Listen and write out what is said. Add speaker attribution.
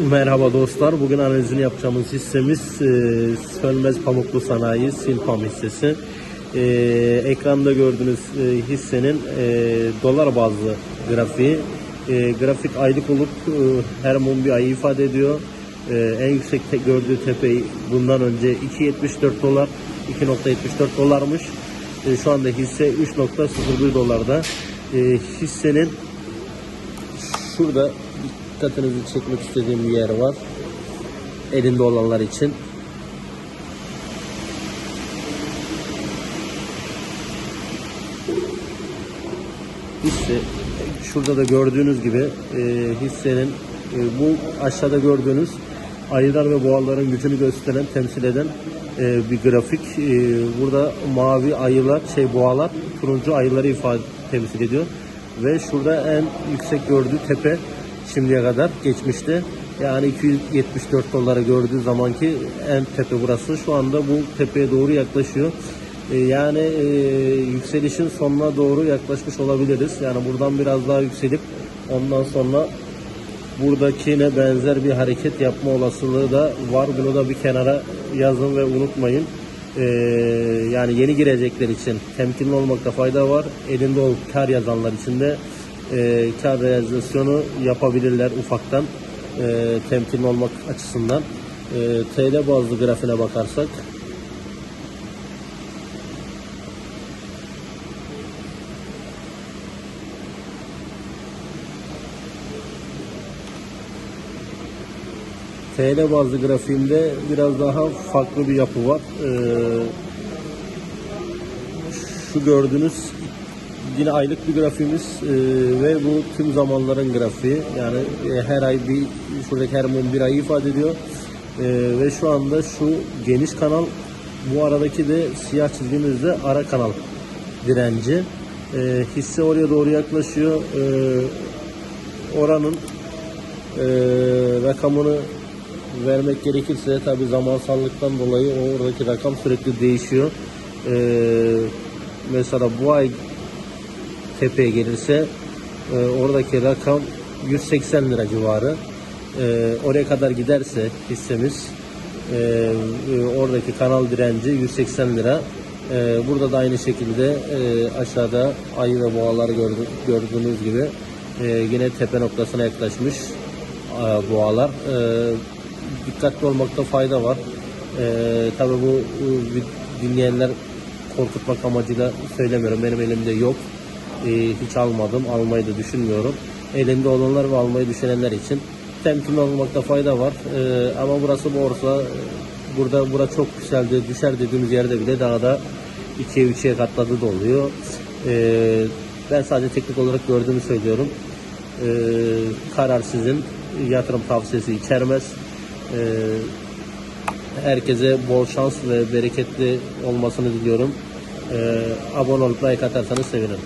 Speaker 1: Merhaba dostlar. Bugün analizini yapacağımız hissemiz e, Sönmez Pamuklu Sanayi Silpam hissesi. E, ekranda gördüğünüz e, hissenin e, dolar bazlı grafiği. E, grafik aylık olup e, her mum bir ayı ifade ediyor. E, en yüksek te- gördüğü tepeyi bundan önce 2.74 dolar, 2.74 dolarmış. E, şu anda hisse 3.01 dolarda. E, hissenin şurada dikkatinizi çekmek istediğim bir yer var. Elinde olanlar için. Hisse şurada da gördüğünüz gibi e, hissenin e, bu aşağıda gördüğünüz ayılar ve boğaların gücünü gösteren, temsil eden e, bir grafik. E, burada mavi ayılar, şey boğalar, turuncu ayıları ifade temsil ediyor. Ve şurada en yüksek gördüğü tepe şimdiye kadar geçmişte. Yani 274 doları gördüğü zamanki en tepe burası. Şu anda bu tepeye doğru yaklaşıyor. E, Yani e, yükselişin sonuna doğru yaklaşmış olabiliriz. Yani buradan biraz daha yükselip ondan sonra buradakine benzer bir hareket yapma olasılığı da var. Bunu da bir kenara yazın ve unutmayın. Ee, yani yeni girecekler için temkinli olmakta fayda var. Elinde olup kar yazanlar için de e, kar realizasyonu yapabilirler ufaktan e, temkinli olmak açısından. E, TL bazlı grafine bakarsak TL bazlı grafiğinde biraz daha farklı bir yapı var. Ee, şu gördüğünüz yine aylık bir grafiğimiz ee, ve bu tüm zamanların grafiği. Yani e, her ay bir şuradaki her bir ayı ifade ediyor. Ee, ve şu anda şu geniş kanal bu aradaki de siyah çizgimiz de ara kanal direnci. Ee, hisse oraya doğru yaklaşıyor. Ee, oranın e, rakamını vermek gerekirse tabi zamansallıktan dolayı oradaki rakam sürekli değişiyor. E, mesela bu ay tepeye gelirse e, oradaki rakam 180 lira civarı. E, oraya kadar giderse hissemiz e, e, oradaki kanal direnci 180 lira. E, burada da aynı şekilde e, aşağıda ayı ve boğaları gördü- gördüğünüz gibi e, yine tepe noktasına yaklaşmış e, boğalar. E, dikkatli olmakta fayda var. E, tabii bu e, dinleyenler korkutmak amacıyla söylemiyorum. Benim elimde yok. E, hiç almadım. Almayı da düşünmüyorum. Elinde olanlar ve almayı düşünenler için temkinli olmakta fayda var. E, ama burası borsa. E, Burada bura çok yükseldi. Düşer dediğimiz yerde bile daha da 2'ye 3'e katladı da oluyor. E, ben sadece teknik olarak gördüğümü söylüyorum. E, karar sizin. Yatırım tavsiyesi içermez. E, herkese bol şans ve bereketli olmasını diliyorum. E, abone olup like atarsanız sevinirim.